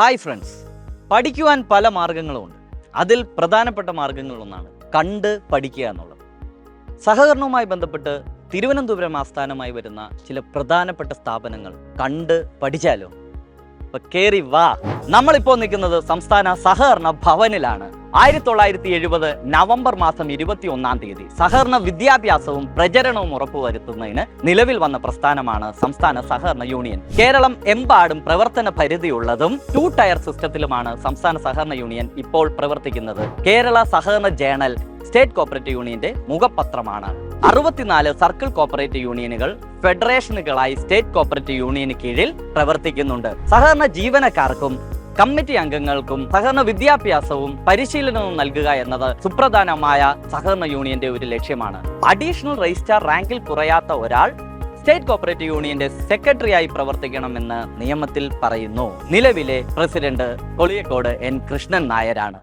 Hi friends പഠിക്കുവാൻ പല മാർഗങ്ങളുമുണ്ട്. അതിൽ പ്രധാനപ്പെട്ട മാർഗങ്ങളൊന്നാണ് കണ്ട് പഠിക്കുക എന്നുള്ളത്. സഹകരണവുമായി ബന്ധപ്പെട്ട് തിരുവനന്തപുരം ആസ്ഥാനമായി വരുന്ന ചില പ്രധാനപ്പെട്ട സ്ഥാപനങ്ങൾ കണ്ട് പഠിച്ചാലോ? അപ്പൊ കേറി വാ. നമ്മളിപ്പോൾ നിൽക്കുന്നത് സംസ്ഥാന സഹകരണ ഭവനിലാണ്. ആയിരത്തി തൊള്ളായിരത്തി എഴുപത് നവംബർ മാസം ഇരുപത്തി ഒന്നാം തീയതി സഹകരണ വിദ്യാഭ്യാസവും പ്രചരണവും ഉറപ്പുവരുത്തുന്നതിന് നിലവിൽ വന്ന പ്രസ്ഥാനമാണ് സംസ്ഥാന സഹകരണ യൂണിയൻ. കേരളം എമ്പാടും പ്രവർത്തന പരിധിയുള്ളതും ടു ടയർ സിസ്റ്റത്തിലുമാണ് സംസ്ഥാന സഹകരണ യൂണിയൻ ഇപ്പോൾ പ്രവർത്തിക്കുന്നത്. കേരള സഹകരണ ജേണൽ സ്റ്റേറ്റ് കോപ്പറേറ്റീവ് യൂണിയന്റെ മുഖപത്രമാണ്. അറുപത്തിനാല് സർക്കിൾ കോപ്പറേറ്റീവ് യൂണിയനുകൾ ഫെഡറേഷനുകളായി സ്റ്റേറ്റ് കോപ്പറേറ്റീവ് യൂണിയന് കീഴിൽ പ്രവർത്തിക്കുന്നുണ്ട്. സഹകരണ ജീവനക്കാർക്കും കമ്മിറ്റി അംഗങ്ങൾക്കും സഹകരണ വിദ്യാഭ്യാസവും പരിശീലനവും നൽകുക എന്നത് സുപ്രധാനമായ സഹകരണ യൂണിയന്റെ ഒരു ലക്ഷ്യമാണ്. അഡീഷണൽ രജിസ്ട്രാർ റാങ്കിൽ കുറയാത്ത ഒരാൾ സ്റ്റേറ്റ് കോപ്പറേറ്റീവ് യൂണിയന്റെ സെക്രട്ടറിയായി പ്രവർത്തിക്കണമെന്ന് നിയമത്തിൽ പറയുന്നു. നിലവിലെ പ്രസിഡന്റ് കൊളിയക്കോട് എൻ കൃഷ്ണൻ നായരാണ്.